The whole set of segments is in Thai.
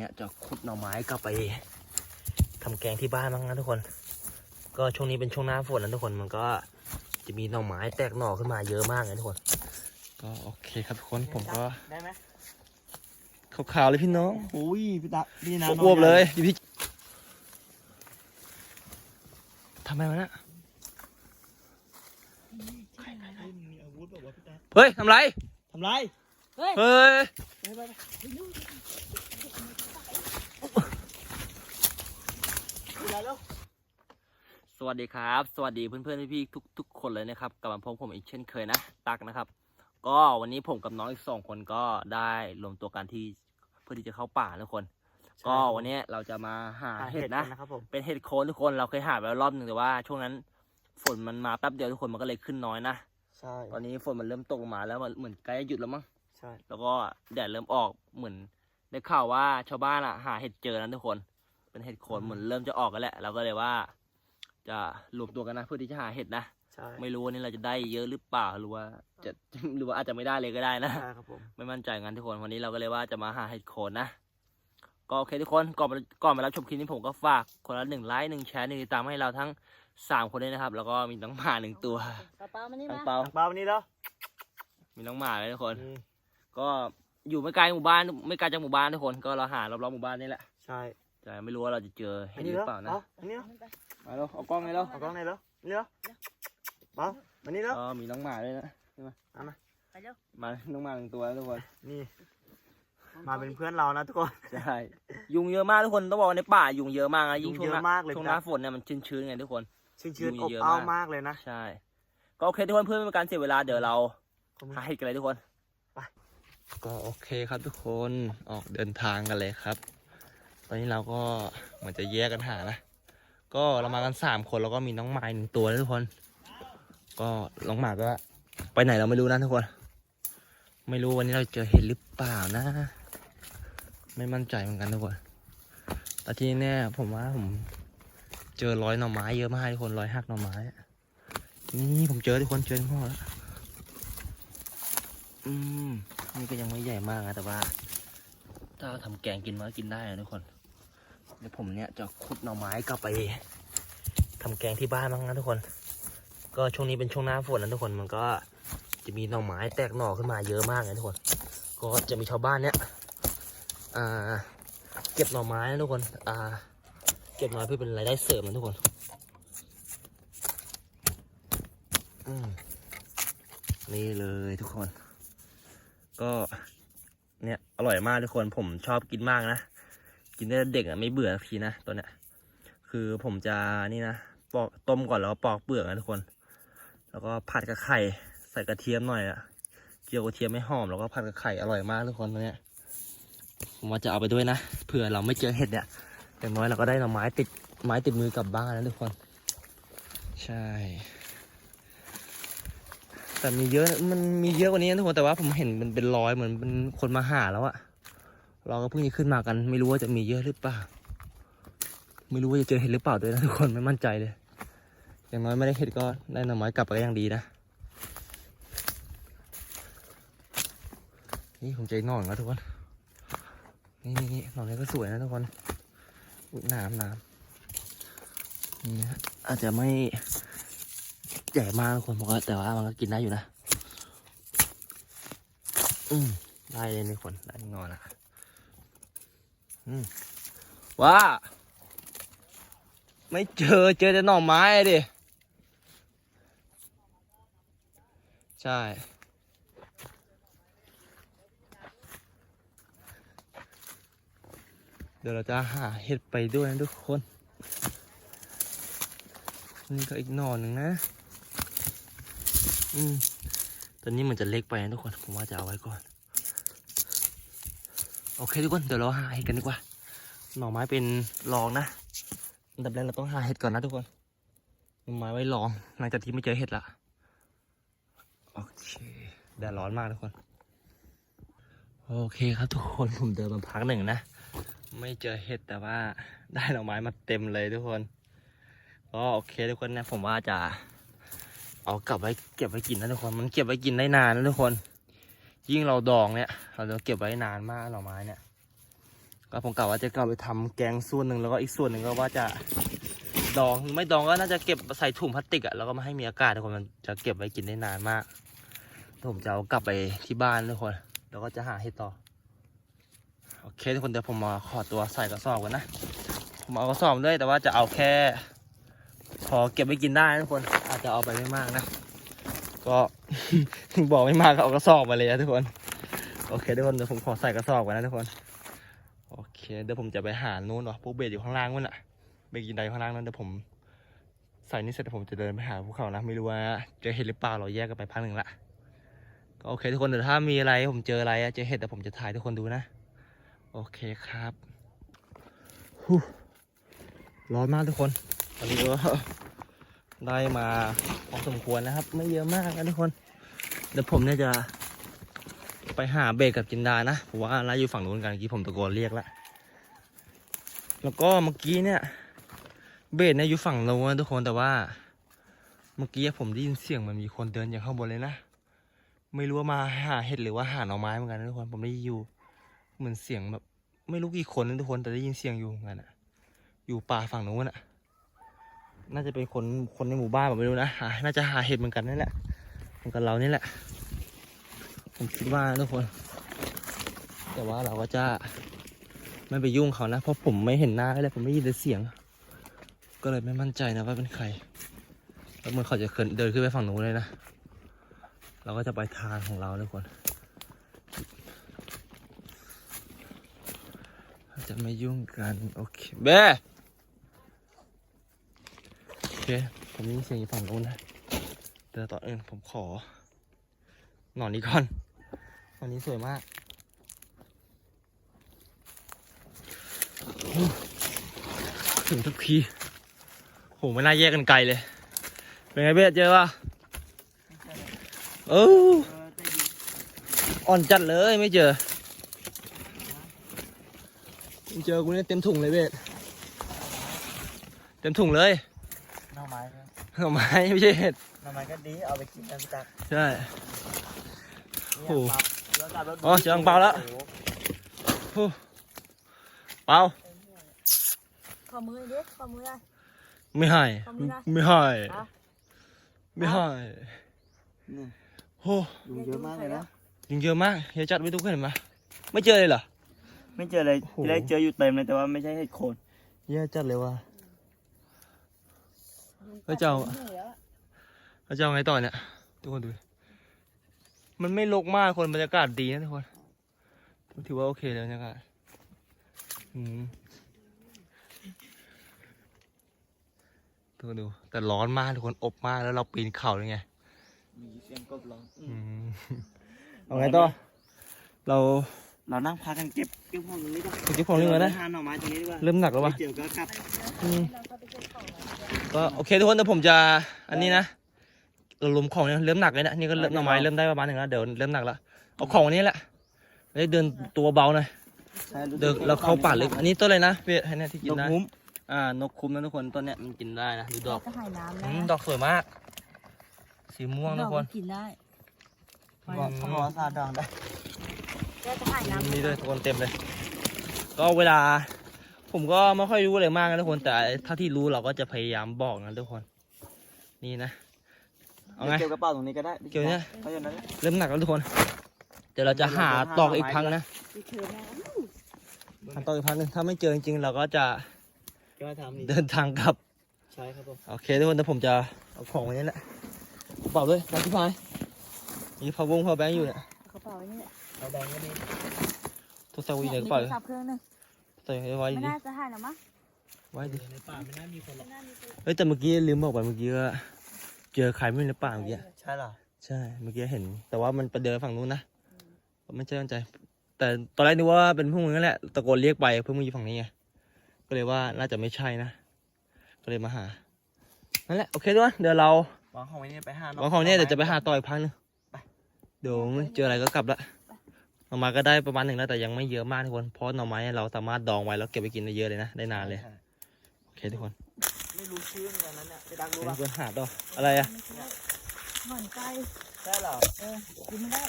เนี่ยจะขุดหน่อไม้กลับไปทำแกงที่บ้านบ้างนะทุกคน ก็ช่วงนี้เป็นช่วงหน้าฝนนะทุกคนมันก็จะมีหน่อไม้แตกหน่อขึ้นมาเยอะมากเลยทุกคน ก็โอเคครับทุกคนผมก็ได้ไหมขาวๆเลยพี่น้องอุ้ยพี่ตาพี่น้ำบวบๆเลยพี่ทำไมวะเนะมีอาวุธแบบว่าพี่ตาเฮ้ยทำไรทำไร เฮ้ยไปไปไปไปแล้ว สวัสดีครับ สวัสดีเพื่อนๆพี่ๆทุกทุกคนเลยนะครับกลับมาพบผมอีกเช่นเคยนะ ตักนะครับ ก็วันนี้ผมกับน้องอีกสองคนก็ได้รวมตัวกันที่เพื่อที่จะเข้าป่าทุกคน ก็วันนี้เราจะมาหาเห็ดนะนะครับผมเป็นเห็ดโคนทุกคนเราเคยหาไปแล้วรอบหนึ่งแต่ว่า ช่วงนั้นฝนมันมาแป๊บเดียวทุกคนมันก็เลยขึ้นน้อยนะใช่ตอนนี้ฝนมันเริ่มตกลงมาแล้วมันเหมือนใกล้จะหยุดแล้วมั้งใช่แล้วก็แดดเริ่มออกเหมือนได้ข่าวว่าชาวบ้านอะหาเห็ดเจอนะทุกคน เป็นเห็ดโคนเหมือนเริ่มจะออกกันแล้วเราก็เลยว่า จะรวมตัวกันนะเพื่อที่จะหาเห็ดนะ ใช่ไม่รู้วันนี้เราจะได้เยอะหรือเปล่าหรือว่าจะหรือว่าอาจจะไม่ได้เลยก็ได้นะ ใช่ครับผมไม่มั่นใจงั้นทุกคนวันนี้เราก็เลยว่าจะมาหาเห็ดโคนนะ ก็โอเคทุกคนก่อนมาก่อนมารับชมคลิปนี้ผมก็ฝากคนละหนึ่งไลค์หนึ่งแชร์หนึ่งติดตามให้เราทั้งสามคนด้วยนะครับ แล้วก็มีน้องหมาหนึ่งตัวปลาเปล่ามานี่ทั้มางเปาบ้าวันนี้แล้วมีน้องหมาเลยทุกคนอืมก็อยู่ไม่ไกลหมู่บ้านไม่ไกลจากหมู่บ้านทุกคนก็เราหารอบๆหมู่บ้านนี่แหละ ใช่ แต่ไม่รู้ว่าเราจะเจออัเห็นดนี้หรืแล้วอเปล่านะเอาอันนี้แล้วมาแล้วเอากล้องให้แล้วเอากล้องไหนแล้วนี่แล้วบ้าอันนี้แล้วอ๋อมีน้องหมาด้วยนะไปเร็วมาน้องหมาหนึ่งตัวนะทุกคนนี่มาเป็นเพื่อนเรานะทุกคนใช่ยุงเยอะมากทุกคนต้องบอกว่าในป่ายุงเยอะมากนะยิ่งยุงช่วงหเยน้าอะมากเลยช่วงจ้ะหน้าฝนเนี่ยมันชื้นๆไงทุกคนชื้นๆยุองบเยอะอ้าวมากมากเลยนะใช่ก็โอเคทุกคนเพื่อไม่เป็นการเสียเวลาเดี๋ยวเราขอบคุณหาเห็ดกันเลยทุกคนไปก็โอเคครับทุกคนออกเดินทางกันเลยครับ ตอนนี้เราก็เหมือนจะแยกกันหานะ ก็เรามากันสามคนแล้วก็มีน้องหมาหนึ่งตัวนะทุกคน ก็น้องหมาก็ไปไหนเราไม่รู้นะทุกคน ไม่รู้วันนี้เราเจอเห็ดหรือเปล่านะ ไม่มั่นใจเหมือนกันทุกคนแต่ที่แน่ผมว่าผมเจอร้อยหน่อไม้เยอะมากทุกคนร้อยหักหน่อไม้นี่ผมเจอทุกคนเจอทุกคนแล้วอืมนี่ก็ยังไม่ใหญ่มากนะแต่ว่า ถ้าทำแกงกินมันก็กินได้นะทุกคน เดี๋ยวผมเนี่ยจะขุดหน่อไม้กลับไปทำแกงที่บ้านบ้างนะทุกคน ก็ช่วงนี้เป็นช่วงหน้าฝนนะทุกคนมันก็จะมีหน่อไม้แตกหน่อขึ้นมาเยอะมากเลยทุกคน ก็จะมีชาวบ้านเนี่ยอ่าเก็บหน่อไม้นะทุกคนอ่าเก็บหน่อไม้เพื่อเป็นรายได้เสริมนะทุกคนนี่เลยทุกคน ก็เนี่ยอร่อยมากทุกคนผมชอบกินมากนะ กินได้เด็กอะไม่เบื่อสักทีนะตัวเนี้ยคือผมจะนี่นะปอกต้มก่อนแล้วปอกเปลือกนะทุกคน แล้วก็ผัดกับไข่ใส่กระเทียมหน่อยอะเจียวกระเทียมไม่หอมแล้วก็ผัดกับไข่อร่อยมากทุกคนตัวเนี้ยผมว่าจะเอาไปด้วยนะเผื่อเราไม่เจอเห็ดเนี่ยอย่างน้อยเราก็ได้หน่อไม้ติดไม้ติดมือกลับบ้านนะทุกคน ใช่ แต่มีเยอะมันมีเยอะกว่านี้นะทุกคนแต่ว่าผมเห็นมันเป็นร้อยเหมือนเป็นคนมาหาแล้วอะ เราก็เพิ่งจะขึ้นมากัน ไม่รู้ว่าจะมีเยอะหรือเปล่า ไม่รู้ว่าจะเจอเห็ดหรือเปล่าด้วยนะทุกคนไม่มั่นใจเลย อย่างน้อยไม่ได้เห็ดก็ได้หน่อไม้กลับไปก็ยังดีนะ นี่ผมเจออีกหนอนแล้วทุกคน นี่นี่นี่หน่อนี้ก็สวยนะทุกคนอุ๊ยน้ำน้ำนี่นะอาจจะไม่ใหญ่มากทุกคนผมก็แต่ว่ามันก็กินได้อยู่นะ อืมได้เลยนี่คนได้งอนอะ ว่า ไม่เจอเจอแต่หน่อไม้ดิ ใช่ เดี๋ยวเราจะหาเห็ดไปด้วยนะทุกคน นี่ก็อีกหน่อหนึ่งนะ อืมตอนนี้มันจะเล็กไปนะทุกคน ผมว่าจะเอาไว้ก่อน โอเคทุกคนเดี๋ยวเราหาเห็ดกันดีกว่า หน่อไม้เป็นรองนะอันดับแรกเราต้องหาเห็ดก่อนนะทุกคนหน่อไม้ไว้รองหลังจากที่ไม่เจอเห็ดละโอเคแดดร้อนมากทุกคน โอเคครับทุกคนผมเดินมาพักหนึ่งนะ ไม่เจอเห็ดแต่ว่าได้หน่อไม้มาเต็มเลยทุกคนก็โอเคทุกคนนะผมว่าจะเอากลับไว้เก็บไว้กินนะทุกคน มันเก็บไว้กินได้นานนะทุกคน ยิ่งเราดองเนี่ย เราจะเก็บไว้นานมากหน่อไม้เนี่ย ก็ผมกะว่าจะกลับไปทำแกงส่วนหนึ่งแล้วก็อีกส่วนหนึ่งก็ว่าจะดองไม่ดองก็น่าจะเก็บใส่ถุงพลาสติกอะแล้วก็มาให้มีอากาศทุกคนมันจะเก็บไว้กินได้นานมากผมจะเอากลับไปที่บ้านทุกคน แล้วก็จะหาเห็ดต่อ โอเคทุกคนเดี๋ยวผมมาขอตัวใส่กระสอบกันนะ ผมเอากระสอบด้วยแต่ว่าจะเอาแค่ พอเก็บไว้กินได้ทุกคน อาจจะเอาไปไม่มากนะ ก็บอกไม่มากก็เอากระสอบมาเลยนะทุกคน โอเคทุกคนเดี๋ยวผมขอใส่กระสอบกันนะทุกคน โอเคเดี๋ยวผมจะไปหานู้นเนาะพวกเบสอยู่ข้างล่างนู่นอะเบสกินไดข้างล่างนั่นเดี๋ยวผมใส่นี่เสร็จเดี๋ยวผมจะเดินไปหาภูเขานะไม่รู้ว่าเจอเห็ดหรือเปล่าเราแยกกันไปพักหนึ่งละก็โอเคทุกคนเดี๋ยวถ้ามีอะไรผมเจออะไรอะเจอเห็ดเดี๋ยวผมจะถ่ายทุกคนดูนะ โอเคครับร้อนมากทุกคนตอนนี้ก็ ได้มาพอสมควรนะครับ ไม่เยอะมากนะทุกคน เดี๋ยวผมเนี่ยจะไปหาเบสกับจินดานะเพราะว่าร้านอยู่ฝั่งนู้นกันเมื่อกี้ผมตะโกนเรียกแล้วแล้วก็เมื่อกี้เนี่ย เบสเนี่ยอยู่ฝั่งโน้นนะทุกคนแต่ว่า เมื่อกี้ผมได้ยินเสียงมันมีคนเดินอย่างข้างบนเลยนะไม่รู้ว่ามาหาเห็ดหรือว่าหาหน่อไม้เหมือนกันนะทุกคนผมได้อยู่เหมือนเสียงแบบ ไม่รู้กี่คนนะทุกคนแต่ได้ยินเสียงอยู่เหมือนกันอะอยู่ป่าฝั่งนู้นอะ น่าจะเป็นคนคนในหมู่บ้านแบบไม่รู้นะหาน่าจะหาเห็ดเหมือนกันนั่นแหละเหมือนกันเรานี่แหละ ผมคิดว่าทุกคน แต่ว่าเราก็จะไม่ไปยุ่งเขานะ เพราะผมไม่เห็นหน้าเลยผมไม่ยินเสียง ก็เลยไม่มั่นใจนะว่าเป็นใคร แล้วเหมันเขาจะเดินขึ้นไปฝั่งนู้นเลยนะ เราก็จะไปทางของเราทุกคนจะไม่ยุ่งกัน โอเคเบ้ ผมยินเสียงฝั่งนู้นนะเดี๋ยวต่อเอื่นผมขอ หนอนนี้ก่อนหนอนนี้สวยมากถึงทุกทีโหไม่น่าแยกกันไกลเลย เป็นไงเบ้เจอปะเอออ่อนจัดเลยไม่เจอไม่เจอกูเนี่ยเต็มถุงเลยเบ้เต็มถุงเลย น่อไม้ครับหน่อไม้ไม่ใช่เห็ดหน่อไม้ก็ดีเอาไปกินกันจักใช่เนี่ยโอ้ปั๊บแล้วกลับรถอ๋อเจออังเปาแล้วโอ้โหเปล่าขอมือดิขอมือได้ไม่ให้ขอบคุณนะไม่ให้อะไม่ให้นี่โอ้ยุงเยอะมากเลยนะยิงเยอะมากเฮียจัดไว้ทุกคนเห็นไหมไม่เจอเลยเหรอไม่เจออะไรโอ้โหที่แรกเจออยู่เต็มเลยแต่ว่าไม่ใช่เห็ดโคนเฮียจัดเลยว่ะ แล้วจะเอาเราจะเอาไงต่อเนี่ยทุกคนดูดิมันไม่รกมากคนบรรยากาศดีนะทุกคนถือว่าโอเคเลยบรรยากาศอืมทุกคนดู แต่ร้อนมากทุกคนอบมากแล้วเราปีนเขาเลยไงมีเสียงกบร้องอืมเอาไงต่อ เราเรานั่งพักกันเก็บเก็บของตรงนี้ก่อนไปเก็บของเรื่องแล้วนะไปหาหน่อไม้ตรงนี้ดีกว่าเริ่มหนักแล้ววะไม่เจอก็กลับอืมเรา ก็ไปเก็บของมาก็โอเคทุกคนเดี๋ยวผมจะอันนี้นะเรารวมของเนี่ยเริ่มหนักเลยนะนี่ก็เริ่มหน่อไม้เริ่มได้ประมาณหนึ่งแล้วเดี๋ยวเริ่มหนักแล้วเอาของอันนี้แหละได้เดินตัวเบาหน่อยใช่รู้สึกเดินเราเข้าป่าลึกอันนี้ต้นอะไรนะเพี่ให้เนี่ยที่กินนกได้หุ้มอ่านกคุ้มนะทุกคนต้นเนี้ยมันกินได้นะดูดอกจะหายน้ำอืนะมดอกสวยมาก สีม่วงทุกคน กินได้บอกเขาบอกว่าซาดองได้ก็จะหายน้ำมีด้วยทุกคนเต็มเลย ก็เวลา ผมก็ไม่ค่อยรู้อะไรมากนะทุกคน แต่ถ้าที่รู้เราก็จะพยายามบอกนะทุกคน นี่นะ เอาไง เกี่ยวกระเป๋าตรงนี้ก็ได้เกี่ยวเนี่ยเขาอย่างนั้นแหละเริ่มหนักแล้วทุกคน เดี๋ยวเราจะหาตอกอีกพังนะไปเชิญนะหาตอกอีกพังหนึงถ้าไม่เจอจริงๆเราก็จะก็มาทำนี่เดินทางกลับ ใช่ครับผมโอเคทุกคนแต่ผมจะเอาของไว้นี่แหละกระเป๋าด้วยนะพี่พายมีพาวงพาวแบงค์อยู่เนี่ยกระเป๋าไว้นี่เอาแดงก็ดีโทรศัพท์อยู่ในกระเป๋ามีโทรศัพท์เครื่องหนึง ใส่ไว้ไม่ดิน่าจะหายหรอกมั้งไว้ดิในป่าไม่น่ามีคนหรอกไม่น่ามีคนเฮ้ยแต่เมื่อกี้ลืมบอกไปเมื่อกี้ว่าเจอใครไม่รู้ในป่าเมื่อกี้ใช่เหรอใช่เมื่อกี้เห็น แต่ว่ามันไปเดินฝั่งนู้นนะไม่ใช่ตั้งใจ แต่ตอนแรกนึกว่าเป็นพวกมึงนั่นแหละตะโกนเรียกไปเพื่อมึงอยู่ฝั่งนี้ไงก็เลยว่าน่าจะไม่ใช่นะก็เลยมาหานั่นแหละโอเคด้วยเดี๋ยวเราวางของไว้นี่ไปหาหวันของเนี้ยเดี๋ยวจะไปหาต่ออีกพักนึงเดี๋ยวเจออะไรก็กลับละ หน่อไม้ก็ได้ประมาณหนึ่งแล้วแต่ยังไม่เยอะมากทุกคนเพราะหน่อไม้เนี่ยเราสามารถดองไว้แล้วเก็บไปกินได้เยอะเลยนะได้นานเลยใช่โอเคทุกคนไม่รู้ชื่อเหมือนกันนั้นเนี่ยไปดักรู้เดี๋ยวป่ะไปหาต่ออะไรอะหอนไก่ใช่เหรอเออกินไม่ได้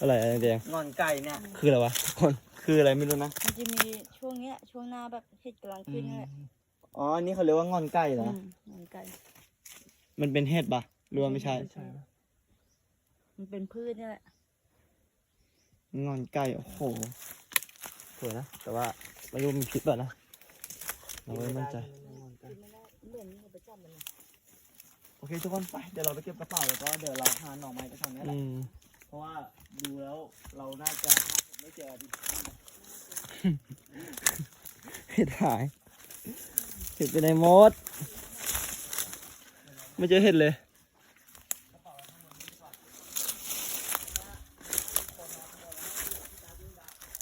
อะไรอะไรแดงงอนไก่เนี่ยคืออะไรวะทุกคนคืออะไรไม่รู้นะมันจะมีช่วงเนี้ยช่วงหน้าแบบเห็ดกำลังขึ้นนี่แหละอ๋ออันนี้เขาเรียกว่างอนไก่เหรออืมหงอนไก่มันเป็นเห็ดปะหรือว่าไม่ใช่ มันเป็นพืชนี่แหละ งอนไก่โอ้โหสวยนะ แต่ว่าไม่รู้มีพิษเปล่ะนะเราไม่มั่นใจ โอเคทุกคนไป เดี๋ยวเราไปเก็บกระเป๋าแล้วก็เดี๋ยวเราหาหน่อไม้กันทางนี้แหอืละมเพราะว่าดูแล้วเราน่าจะหาไม่เจอดิเห็ดหายเห็ดไปในมด ไม่เจอเห็ดเลย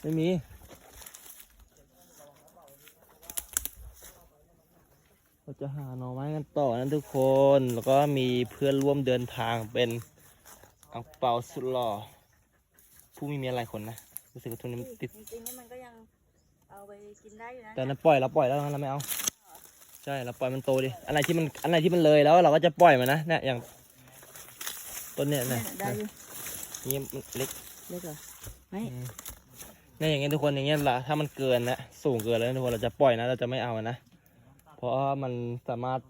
ไม่มี เราจะหาหน่อไม้กันต่อนะทุกคน แล้วก็มีเพื่อนร่วมเดินทางเป็นอังเปาสุดหล่อ ผู้มีเมียหลายคนนะ รู้สึกว่าทุนนี้มันติด จริงๆนี่มันก็ยังเอาไปกินได้อยู่นะแต่นั้นปล่อยเราปล่อยแล้วเราไม่เอา ใช่เราปล่อยมันโตดิ อะไรที่มันอะไรที่มันเลยแล้วเราก็จะปล่อยมันนะเนี่ยอย่างต้นเนี่ยเนี่เนี่ยยได้อยู่นี่มันเล็ก เล็กเหรอไม่อืม เนี่ยอย่างเงี้ยทุกคนอย่างเงี้ยละถ้ามันเกินนะสูงเกินแล้วทุกคนเราจะปล่อยนะเราจะไม่เอานะ เพราะว่ามันสามารถ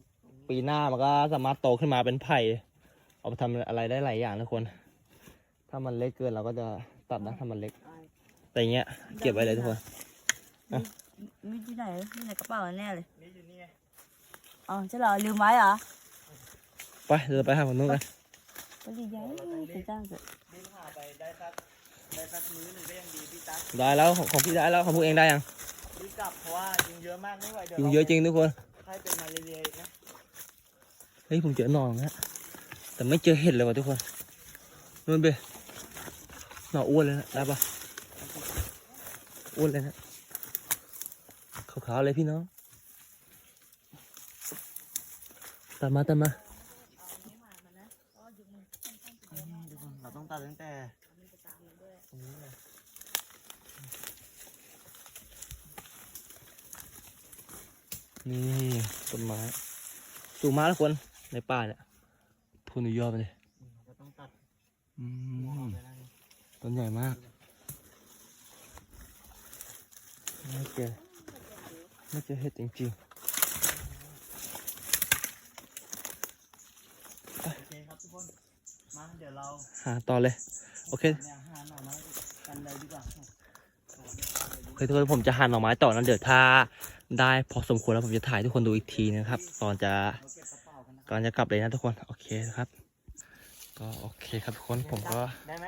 ปีหน้ามันก็สามารถโตขึ้นมาเป็นไผ่เอาไปทำอะไรได้หลายอย่างทุกคน ถ้ามันเล็กเกินเราก็จะตัดนะถ้ามันเล็ก แต่อย่างเงี้ยเก็บไว้เลยทุกคนมีที่ไหนที่ไหนกระเป๋าแน่เลยนี่อยู่นี่ไงอ๋อใช่เหรอลืมไว้เหรอไปเดี๋ยวเราไปหาคนนู้นกันก็ดีใจไปจ้างเถอะรีบหา ไปได้สักได้สักมื้อหนึ่งก็ยังดีพี่ตั๊กได้แล้วของของพี่ได้แล้วของพวกเองได้ยังรีบกลับเพราะว่ายุงเยอะมากไม่ไหวเดี๋ยวยุงเยอะจริงทุกคนให้เป็นมาเรียๆอีกนะเฮ้ยผมเจอหนอนนะแต่ไม่เจอเห็ดเลยว่ะทุกคนนู่นเบหนอนอ้วนเลยนะได้ปะอ้วนเลยนะขาวๆเลยพี่น้องตัดมาตัดมา ทุกคนเราต้องตัดตั้งแต่ตรงนี้เลย นี่ต้นไม้ สูงมากทุกคนในป่าเนี่ยพูนยอดไปเลยเราต้องตัดอืหัวออกมไปแล้วนี่ต้นใหญ่มากไม่เจอไม่เจอเห็ดจริงโอเคครับทุกคนมาเดี๋ยวเราๆหาต่อเลย โอเคเนี่ยหาหน่อไม้กันเลยดีกว่าโอ เคทุกคนผมจะหั่นหน่อไม้ต่อนะเดี๋ยวถ้าได้พอสมควรแล้วผมจะถ่ายให้ทุกคนดูอีกทีนะครับ ตอนจะเราเก็บกระเป๋ากันนะก่อนจะกลับเลยนะทุกคนโอเคนะครับ ก็โอเคครับทุกคนผมก็ได้ไหม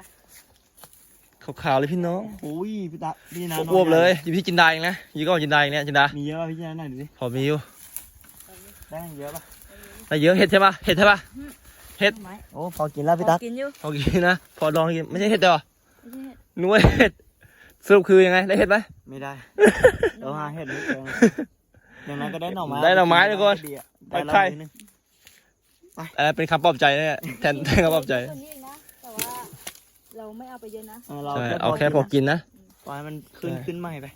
ขาวๆเลยพี่น้องโอ้ยพี่ตาพี่นาอ้วบๆเลยอยู่พี่จินดาเองนะอยู่ก็จินดาเองเนี่ยจินดามีเยอะป่ะพี่นาหน่อยดูดิพอมีอยู่ได้เยอะป่ะแต่เยอะเห็ดใช่ปะเห็ดใช่ปะเห็ดไม้โอ้พอกินแล้วพี่พตั๊อกกินอยู่พอกินนะพอลองกินไม่ใช่เห็ดเหรอไม่ใช่เห็ดนึกว่าเห็ด สรุปคือยังไงได้เห็ดไหม ไม่ได้ เราหาเห็ดไม่เจออย่างนั้นก็ได้หน่อไม้ได้หน่อไม้ทุกคนได้แล้วใครมื้อนึงเออเป็นคำปลอบใจเนี่ยแทนแทนคำปลอบใจส่วนนี้นะแต่ว่าเราไม่เอาไปเยอะนะเออเราใช่แค่เอาแค่พอกินนะปล่อยให้มันขึ้นใช่ขึ้นใหม่ไป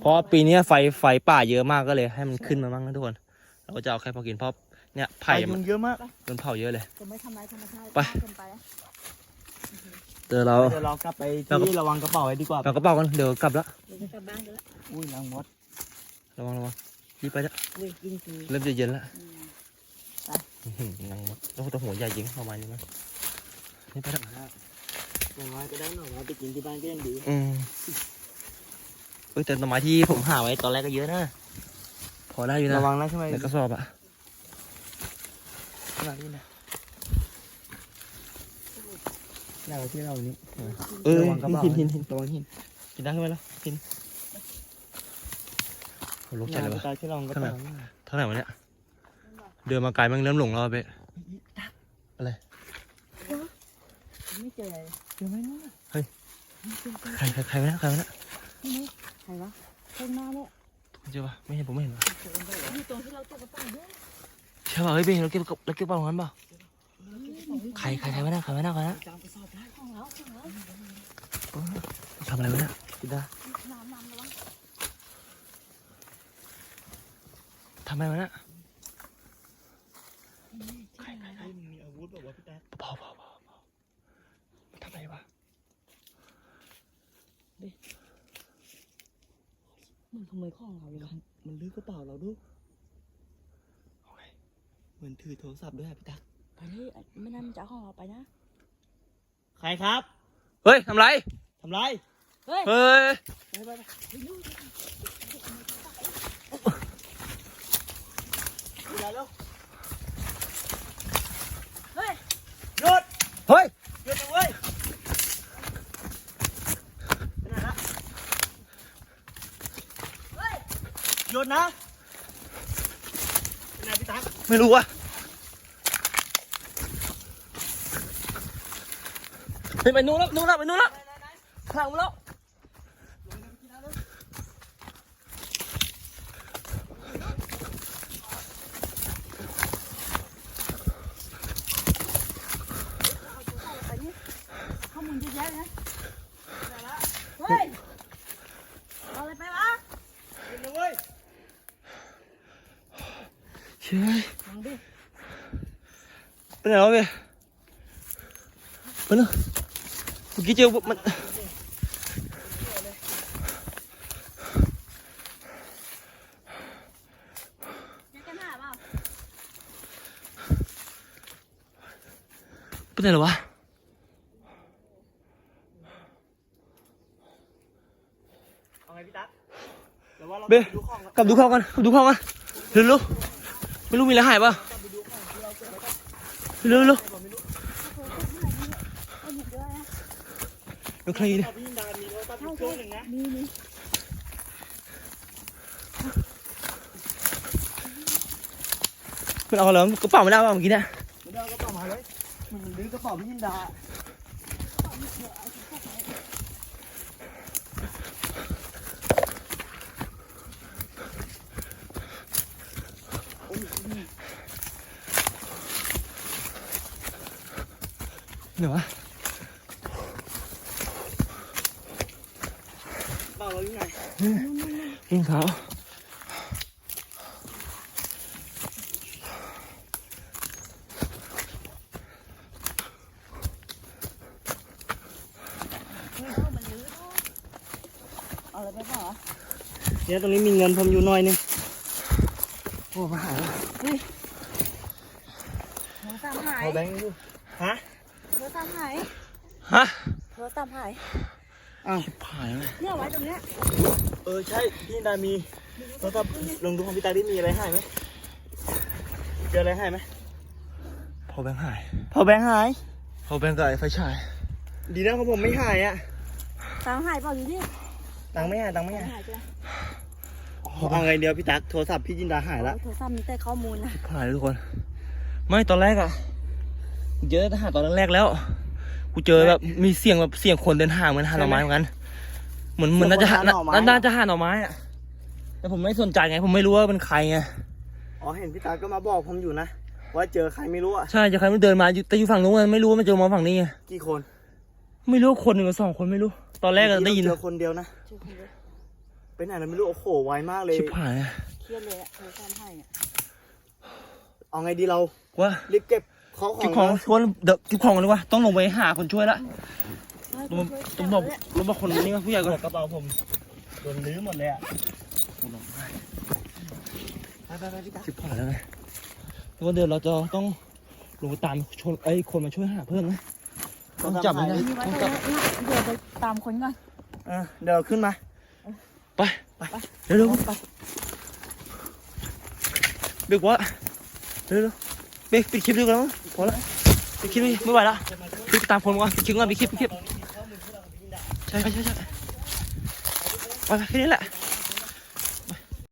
เพราะว่าปีนี้ไฟไฟป่าเยอะมากก็เลย ให้มันขึ้นมาบ้างนะทุกคน เราก็จะเอาแค่พอกินเพราะเนี่ยไผ่มัมันนเยอะมากโดนเผาเยอะเลยจะไม่ทำร้ายธรรมชาติไปมาก เกินไปนะเดี๋ยวเราเดี๋ยวเรากลับไปเราก็ที่ระวังกระเป๋าไว้ดีกว่าเรากระเป๋ากันเดี๋ยวกลับละเดี๋ยวจะกลับบ้านกันแล้วอุ้ยลังมดระวังระวังรีบไปละเว้ยกินคือเริ่มจะเย็นละอืมอื้อหือนังแล้วตัวหัวใหญ่จริงประมาณนี้มั้ยนี่ไปละอย่างน้อยก็ได้หน่อไม้ไปกินที่บ้านก็ยังดีอืมเอ้ยแต่ต้นไม้ที่ผมหาไว้ตอนแรกก็เยอะนะพอได้อยู่นะระวังนะใช่ไหมในกระสอบอะระวังนี่นะ แนวที่เรานี้เออระวังกระเป๋าหินหินหินระวังหินกินได้ขึ้นไหมล่ะหินโหลุกใจเลยวะตาที่เรากระข้างหลัเป๋างเท่าไหร่วะเนี่ยเดินมาไกลมันเริ่มหลงแล้วอะเป๊ะไม่เจอเลยเดี๋ยวไม่รู้นะใครใครใครวะเนี่ยใครวะเนี่ยนี่นี่ใครวะข้างหน้าเนี่ยเจอปะไม่เห็นผมไม่เห็นวะอยู่ตรงที่เราเก็บกระเป๋าด้วยใช่ป่ะเฮ้ยเบ้เราเก็บเราเก็บเปล่าของมันเปล่า ใครใครใครวะเนี่ยใครวะเนี่ยใครวะเนี่ยจามกระสอบได้ของเราของเราทำอะไรวะเนี่ยกินด้น้ำน้ำรวังทำอะไรวะเนี่ยใครใครใครมีอาวุธแบบว่าพี่ตาพอพอพอพอมันทำอะไรวะยของเราอยู่นะมันลื้อกระเป๋าเราดูเหมือนถือโทรศัพท์ด้วยอะพี่ตั๊ก ไปนี่ไม่นั่นมันจะเอาของเราไปนะใครครับเฮ้ยทำไรทำไรเฮ้ยเฮ้ยไปไปไปเวลาแล้วเฮ้ยหยุดเฮ้ยหยุดนะเว้ยไปไหนละเฮ้ยหยุดนะไปไหนพี่ตักไม่รู้ว่ะ ฮ้ยไปนู้นแล้วนู้นแล้วไปนู้นแล้วข้างหลังมาแล้วไปนี่ข้อมูลเยอะแยะเลยนะเฮ้ยเอาอะไรไปวะหยุดนะเว้ยเฮ้ยลองดิไปไหนวะเว้ยไปนู้นเมื่อ กี้เจอมัน เปล่าไปไหนหรอวะ เอาไงพี่ตั๊กเดี๋ยวว่าเราเบ้ไปดูของกันกลับดูข้าวกันกลับดูข้าวกันเร็วเร็วไม่รู้มีอะไรหายป่ะเร็วเร็ว เอาหยิบด้วยนะ เดี๋ยวใครเนี่ยเอาพี่ยินดามีโทรศัพท์อยู่เครื่องหนึ่งนเอาอะไรวกระเป๋าไม่ได้ป่ะเมื่อกี้เนี่ยไม่ได้เอากระเป๋ามาเลยมันลื้อกระเป๋าพี่ยินดาเดี๋ยววะ เปล่าเราอยู่ไหน ยิงเขาเอาอะไรไปเปล่าวะเนี่ยตรงนี้มีเงินผมอยู่หน่อยนึงโอ้มาหาแล้วโทรศัพท์หายเอาแบงค์อยู่ฮะโทรศัพท์หายฮะโทรศัพท์หายอ้าวผ่านเลยเนี่ยไว้ตรงเนี้ยเออใช่พี่ยินดามีโทรศัพท์ลองดูของพี่ตาดิมีอะไรให้ไหมเจออะไรให้ไหมพอแบงค์หายพอแบงค์หายพอแบงค์กับไอ้ไฟฉาย ดีนะของผมไม่หายอะตังค์หายเปล่าดูดิตังค์ไม่หายตังค์ไม่ตังหายค์หายจ้ะเอาไงเดียวพี่ตั๊กโทรศัพท์พี่จินดาหายละโทรศัพท์มีแต่ข้อมูลนะผ่านเลยทุกคน ไม่ตอนแรกอะกูเจอทหารตอนแรกๆแล้ว กูเจอแบบมีเสียงแบบเสียงคนเดินห่างเหมือนหาหน่อไม้เหมือนกัน เหมือนเหมือนน่าจะหาน่าน่าจะหาหน่อไม้อะแต่ผมไม่สนใจไง ผมไม่รู้ว่าเป็นใครไง อ๋อเห็นพี่ตั๊กก็มาบอกผมอยู่นะว่าเจอใครไม่รู้อะใช่จะใครไม่เดินมาอยู่แต่อยู่ฝั่งนู้นมันไม่รู้ว่ามันเจอมาฝั่งนี้ไง กี่คนไม่รู้ว่าคนหนึ่งหรือสองคนไม่รู้ ตอนแรกอะได้ยินเจอคนเดียวนะชื่อคนเดียวไปไหนเราไม่รู้โอ้โหไวมากเลย ชิบหายอะเครียดเลยอะโทรศัพท์หายอะเอาไงดีเราว่ารีบเก็บของขอเก็บงของนะชวนเดี๋ยวเก็บของกันดีกว่าต้องลงไปหาคนช่วยละ เฮ้ยต้องช่วยต้องบอกจัเลยต้องบอกคนนี้ว่าผู้ใหญ่ก่อนกระเป๋าผมโดนลื้อหมดเลยอะไปไปไปพี่ตั๊กชิบหายแล้วไงแล้วก็เดี๋ยวเราจะต้องลงไปตามชนไอ้คนมาช่วยหาเพิ่มนะต้องจับมันนะต้องจับเดี๋ยวไปตามคนก่อนเออเดี๋ยวขึ้นมา ไป ไปเร็วเร็วไปเบรกวะเร็วเร็วเบรกปิดคลิปดีกว่าพอและปิดคลิปไม่ไหวละปิดตามคนก่อนปิดคลิปก่อนปิดคลิปปิดคลิป ใช่ใช่ใช่ไปแค่นี้แหละ